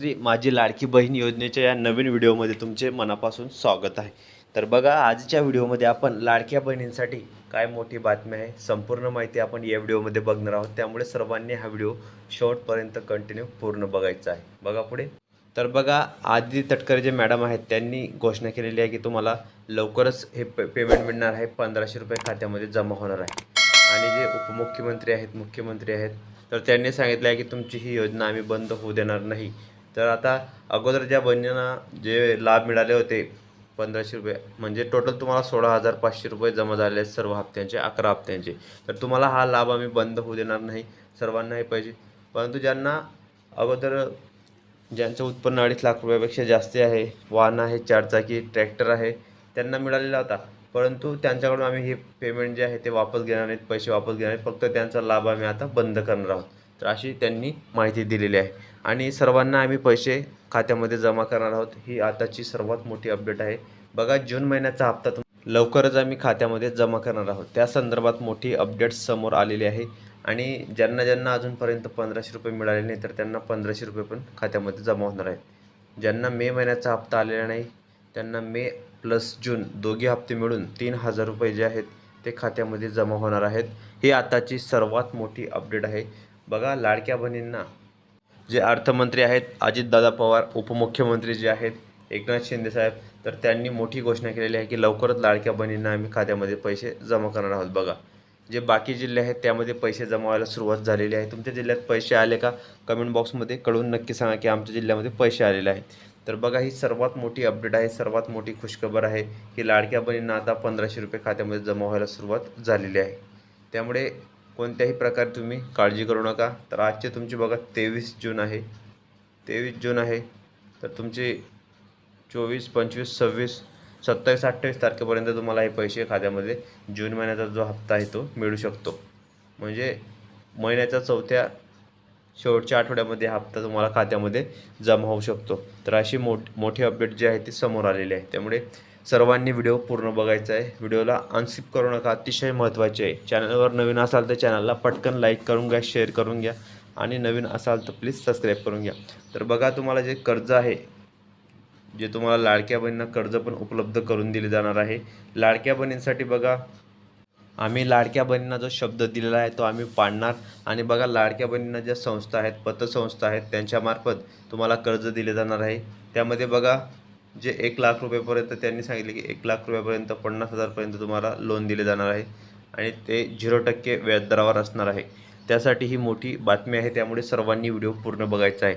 मुख्यमंत्री माझी लाडकी बहीण योजनेच्या या नवीन व्हिडिओमध्ये तुमचे मनापासून स्वागत आहे. तर बघा आजच्या व्हिडिओमध्ये आपण लाडक्या बहिणींसाठी काय मोठी बातमी आहे संपूर्ण माहिती आपण या व्हिडिओमध्ये बघणार आहोत. त्यामुळे सर्वांनी हा व्हिडिओ शेवटपर्यंत कंटिन्यू पूर्ण बघायचा आहे. बघा पुढे. तर बघा आदिती तटकरे जे मॅडम आहेत त्यांनी घोषणा केलेली आहे की तुम्हाला लवकरच हे पे पेमेंट मिळणार आहे. पंधराशे रुपये खात्यामध्ये जमा होणार आहे. आणि जे उपमुख्यमंत्री आहेत मुख्यमंत्री आहेत तर त्यांनी सांगितलं आहे की तुमची ही योजना आम्ही बंद होऊ देणार नाही. तर आता अगोदर ज्या बहिणींना जे लाभ मिळाले होते पंधराशे रुपये म्हणजे टोटल तुम्हाला सोळा हजार पाचशे रुपये जमा झाले आहेत सर्व हप्त्यांचे अकरा हप्त्यांचे. तर तुम्हाला हा लाभ आम्ही बंद होऊ देणार नाही सर्वांना हे पाहिजे. परंतु ज्यांना अगोदर ज्यांचं उत्पन्न अडीच लाख रुपयापेक्षा जास्त आहे वाहन आहे चारचाकी ट्रॅक्टर आहे त्यांना मिळालेला होता. परंतु त्यांच्याकडून आम्ही हे पेमेंट जे आहे ते वापस घेणार नाहीत पैसे वापस घेणार नाहीत फक्त त्यांचा लाभ आम्ही आता बंद करणार आहोत. तर अशी त्यांनी माहिती दिलेली आहे. आणि सर्वांना आम्ही पैसे खात्यामध्ये जमा करणार आहोत. ही आताची सर्वात मोठी अपडेट आहे. बघा जून महिन्याचा हप्ता लवकरच आम्ही खात्यामध्ये जमा करणार आहोत. त्या संदर्भात मोठी अपडेट समोर आलेली आहे. आणि ज्यांना ज्यांना अजूनपर्यंत पंधराशे रुपये मिळाले नाही तर त्यांना पंधराशे रुपये पण खात्यामध्ये जमा होणार आहेत. ज्यांना मे महिन्याचा हप्ता आलेला नाही त्यांना मे प्लस जून दोघे हप्ते मिळून तीन हजार रुपये जे आहेत ते खात्यामध्ये जमा होणार आहेत. ही आताची सर्वात मोठी अपडेट आहे. बघा लाडक्या बहिणींना. जे अर्थमंत्री आहेत अजितदादा पवार उपमुख्यमंत्री जे आहेत एकनाथ शिंदेसाहेब तर त्यांनी मोठी घोषणा केलेली आहे की लवकरच लाडक्या बहिणींना आम्ही खात्यामध्ये पैसे जमा करणार आहोत. बघा जे बाकी जिल्हे आहेत त्यामध्ये पैसे जमा व्हायला सुरुवात झालेली आहे. तुमच्या जिल्ह्यात पैसे आले का? कमेंट बॉक्समध्ये कळून नक्की सांगा की आमच्या जिल्ह्यामध्ये पैसे आलेले आहेत. तर बघा ही सर्वात मोठी अपडेट आहे सर्वात मोठी खुशखबर आहे की लाडक्या बहिणींना आता पंधराशे रुपये खात्यामध्ये जमा व्हायला सुरुवात झालेली आहे. त्यामुळे कोणत्याही प्रकारे तुम्ही काळजी करू नका. तर आजचे तुमची बघा तेवीस जून आहे. तेवीस जून आहे. तर तुमचे चोवीस पंचवीस सव्वीस सत्तावीस अठ्ठावीस तारखेपर्यंत तुम्हाला हे पैसे खात्यामध्ये जून महिन्याचा जो हप्ता आहे तो मिळू शकतो. म्हणजे महिन्याच्या चौथ्या शेवटच्या आठवड्यामध्ये हप्ता तुम्हाला खात्यामध्ये जमा होऊ शकतो. तर अशी मोठ मोठी अपडेट जी आहे ती समोर आलेली आहे. त्यामुळे सर्वांनी व्हिडिओ पूर्ण बघायचा आहे. व्हिडिओला अनस्किप करू नका. अतिशय महत्त्वाचे आहे. चॅनलवर नवीन असाल तर चॅनलला पटकन लाईक करून घ्या शेअर करून घ्या आणि नवीन असाल तर प्लीज सबस्क्राईब करून घ्या. तर बघा तुम्हाला जे कर्ज आहे जे तुम्हाला लाडक्या बहिणींना कर्ज पण उपलब्ध करून दिले जाणार आहे. लाडक्या बहिणींसाठी बघा आम्ही लाडक्या बहिणींना जो शब्द दिलेला आहे तो आम्ही पाडणार. आणि बघा लाडक्या बहिणींना ज्या संस्था आहेत पतसंस्था आहेत त्यांच्यामार्फत तुम्हाला कर्ज दिले जाणार आहे. त्यामध्ये बघा जे एक लाख रुपयेपर्यंत त्यांनी सांगितले की एक लाख रुपयापर्यंत पन्नास हजारपर्यंत तुम्हाला लोन दिले जाणार आहे आणि ते झिरो टक्के व्याजदरावर असणार आहे. त्यासाठी ही मोठी बातमी आहे त्यामुळे सर्वांनी व्हिडिओ पूर्ण बघायचा आहे.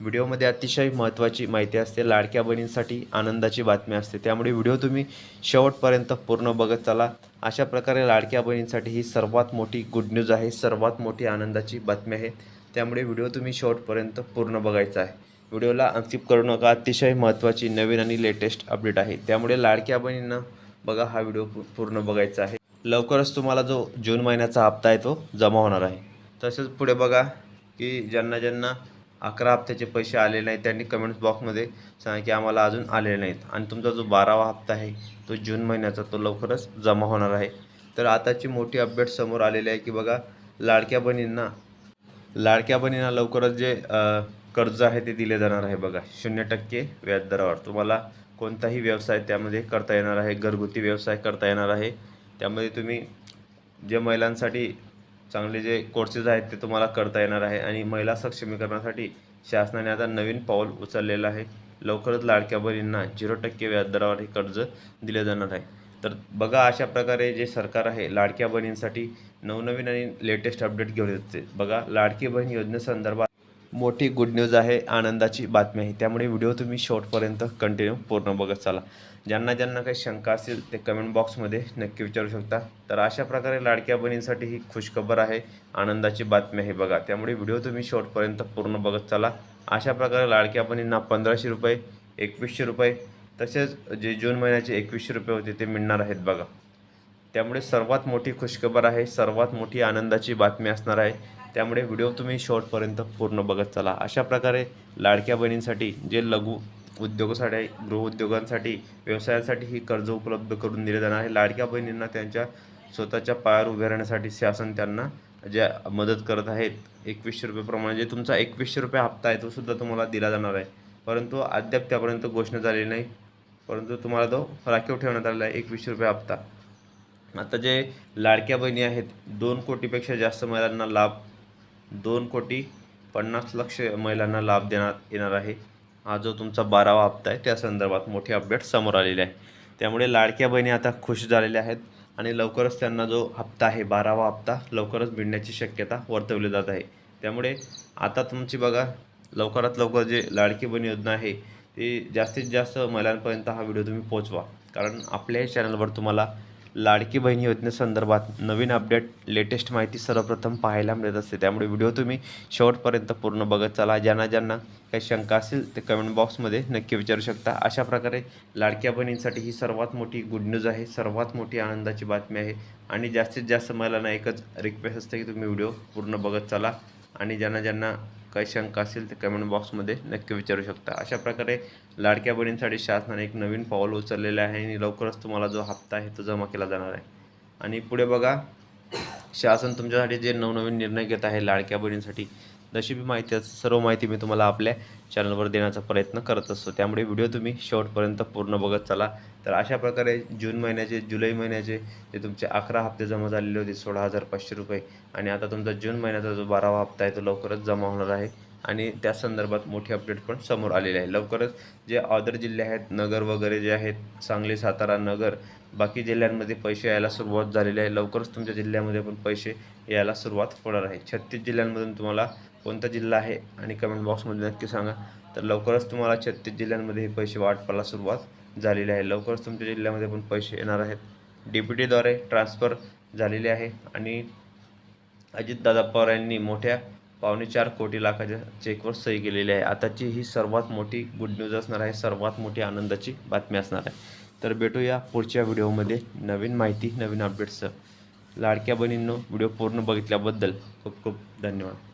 व्हिडिओमध्ये अतिशय महत्त्वाची माहिती असते लाडक्या बहिणींसाठी आनंदाची बातमी असते. त्यामुळे व्हिडिओ तुम्ही शेवटपर्यंत पूर्ण बघत चला. अशा प्रकारे लाडक्या बहिणींसाठी ही सर्वात मोठी गुड न्यूज आहे सर्वात मोठी आनंदाची बातमी आहे. त्यामुळे व्हिडिओ तुम्ही शेवटपर्यंत पूर्ण बघायचा आहे. व्हिडिओला अनस्किप करू नका. अतिशय महत्त्वाची नवीन आणि लेटेस्ट अपडेट आहे. त्यामुळे लाडक्या बहिणींना बघा हा व्हिडिओ पूर्ण बघायचा आहे. लवकरच तुम्हाला जो जून महिन्याचा हप्ता आहे तो जमा होणार आहे. तसेच पुढे बघा की ज्यांना ज्यांना अकरा हप्त्याचे पैसे आलेले नाहीत त्यांनी कमेंट्स बॉक्समध्ये सांगा की आम्हाला अजून आलेले नाहीत. आणि तुमचा जो बारावा हप्ता आहे तो जून महिन्याचा तो लवकरच जमा होणार आहे. तर आताची मोठी अपडेट समोर आलेली आहे की बघा लाडक्या बहिणींना लाडक्या बहिणींना लवकरच जे कर्ज आहे ते दिले जाणार आहे बघा. शून्य टक्के व्याजदरावर तुम्हाला कोणताही व्यवसाय त्यामध्ये करता येणार आहे घरगुती व्यवसाय करता येणार आहे. त्यामध्ये तुम्ही जे महिलांसाठी चांगले जे कोर्सेस आहेत ते तुम्हाला करता येणार आहे आणि महिला सक्षमीकरणासाठी शासनाने आता नवीन पाऊल उचललेलं आहे. लवकरच लाडक्या बहिणींना झिरो टक्के व्याजदरावर हे कर्ज दिले जाणार आहे. तर बघा अशा प्रकारे जे सरकार आहे लाडक्या बहिणींसाठी नवनवीन आणि लेटेस्ट अपडेट घेऊन येते. बघा लाडकी बहीण योजनेसंदर्भात मोठी गुड न्यूज आहे आनंदाची बातमी आहे. त्यामुळे व्हिडिओ तुम्ही शेवटपर्यंत कंटिन्यू पूर्ण बघत चाला. ज्यांना ज्यांना काही शंका असेल ते कमेंट बॉक्समध्ये नक्की विचारू शकता. तर अशा प्रकारे लाडक्या बहिणींसाठी ही खुशखबर आहे आनंदाची बातमी आहे बघा. त्यामुळे व्हिडिओ तुम्ही शेवटपर्यंत पूर्ण बघत चाला. अशा प्रकारे लाडक्या बहिणींना पंधराशे रुपये एकवीसशे रुपये तसेच जे जून महिन्याचे एकवीसशे रुपये होते ते मिळणार आहेत बघा. त्यामुळे सर्वात मोठी खुशखबर आहे सर्वात मोठी आनंदाची बातमी असणार आहे. त्यामुळे व्हिडिओ तुम्ही शेवटपर्यंत पूर्ण बघत चला. अशा प्रकारे लाडक्या बहिणींसाठी जे लघु उद्योगासाठी आहे, गृहउद्योगांसाठी व्यवसायासाठी ही कर्ज उपलब्ध करून दिले जाणार आहे. लाडक्या बहिणींना त्यांच्या स्वतःच्या पायावर उभे राहण्यासाठी शासन त्यांना ज्या मदत करत आहेत एकवीसशे रुपयेप्रमाणे जे तुमचा एकवीसशे रुपये हप्ता आहे तो सुद्धा तुम्हाला दिला जाणार आहे. परंतु अद्याप त्यापर्यंत घोषणा झालेली नाही. परंतु तुम्हाला तो राखीव ठेवण्यात आलेला आहे एकवीसशे रुपये हप्ता. आता जे लाडक्या बहिणी आहेत दोन कोटीपेक्षा जास्त महिलांना लाभ दोन कोटी पन्नास लक्ष महिलांना लाभ देण्यात येणार आहे. हा जो तुमचा बारावा हप्ता आहे त्या संदर्भात मोठी अपडेट समोर आलेली आहे. त्यामुळे लाडक्या बहिणी आता खुश झालेल्या आहेत आणि लवकरच त्यांना जो हप्ता आहे बारावा हप्ता लवकरच मिळण्याची शक्यता वर्तवली जात आहे. त्यामुळे आता तुमची बघा लवकरात लवकर जे लाडकी बहीण योजना आहे ती जास्तीत जास्त महिलांपर्यंत हा व्हिडिओ तुम्ही पोचवा कारण आपल्याही चॅनलवर तुम्हाला लाडकी बहिणी योजनेसंदर्भात नवीन अपडेट लेटेस्ट माहिती सर्वप्रथम पाहायला मिळत असते. त्यामुळे व्हिडिओ तुम्ही शेवटपर्यंत पूर्ण बघत चला. ज्यांना ज्यांना काही शंका असेल ते कमेंट बॉक्समध्ये नक्की विचारू शकता. अशा प्रकारे लाडक्या बहिणींसाठी ही सर्वात मोठी गुड न्यूज आहे. सर्वात मोठी आनंदाची बातमी आहे. आणि जास्तीत जास्त महिलांना एकच रिक्वेस्ट असते की तुम्ही व्हिडिओ पूर्ण बघत चला. आणि ज्यांना ज्यांना काही शंका असेल ते कमेंट बॉक्समध्ये नक्की विचारू शकता. अशा प्रकारे लाडक्या बहिणींसाठी शासनाने एक नवीन पाऊल उचललेलं आहे आणि लवकरच तुम्हाला जो हप्ता आहे तो जमा केला जाणार आहे. आणि पुढे बघा शासन तुमच्यासाठी जे नवनवीन निर्णय घेत आहे लाडक्या बहिणींसाठी जशी बी माहिती असते सर्व माहिती मी तुम्हाला आपल्या चॅनलवर देण्याचा प्रयत्न करत असतो. त्यामुळे व्हिडिओ तुम्ही शेवटपर्यंत पूर्ण बघत चला. तर अशा प्रकारे जून महिन्याचे जुलै महिन्याचे जे तुमचे अकरा हप्ते जमा झालेले होते सोळा हजार पाचशे रुपये. आणि आता तुमचा जून महिन्याचा जो बारावा हप्ता आहे तो लवकरच जमा होणार आहे. आणि त्या संदर्भात मोठी अपडेट पण समोर आलेली आहे. लवकरच जे अदर जिल्हे आहेत नगर वगैरे जे आहेत सांगली सातारा नगर बाकी जिल्ह्यांमध्ये पैसे यायला सुरुवात झालेली आहे. लवकरच तुमच्या जिल्ह्यामध्ये पण पैसे यायला सुरुवात होणार आहे. छत्तीस जिल्ह्यांमधून तुम्हाला कोणता जिल्हा आहे आणि कमेंट बॉक्समध्ये नक्की सांगा. तर लवकरच तुम्हाला छत्तीस जिल्ह्यांमध्ये हे पैसे वाटपाला सुरुवात झालेली आहे. लवकरच तुमच्या जिल्ह्यामध्ये पण पैसे येणार आहेत. डी पी टीद्वारे ट्रान्सफर झालेले आहे आणि अजितदादा पवार यांनी मोठ्या पावणे चार कोटी लाखाच्या चेकवर सही केलेली आहे. आताची ही सर्वात मोठी गुड न्यूज असणार आहे. सर्वात मोठी आनंदाची बातमी असणार आहे. तर भेटूया पुढच्या व्हिडिओमध्ये नवीन माहिती नवीन अपडेट्सचं लाडक्या बहिणींनो व्हिडिओ पूर्ण बघितल्याबद्दल खूप खूप धन्यवाद.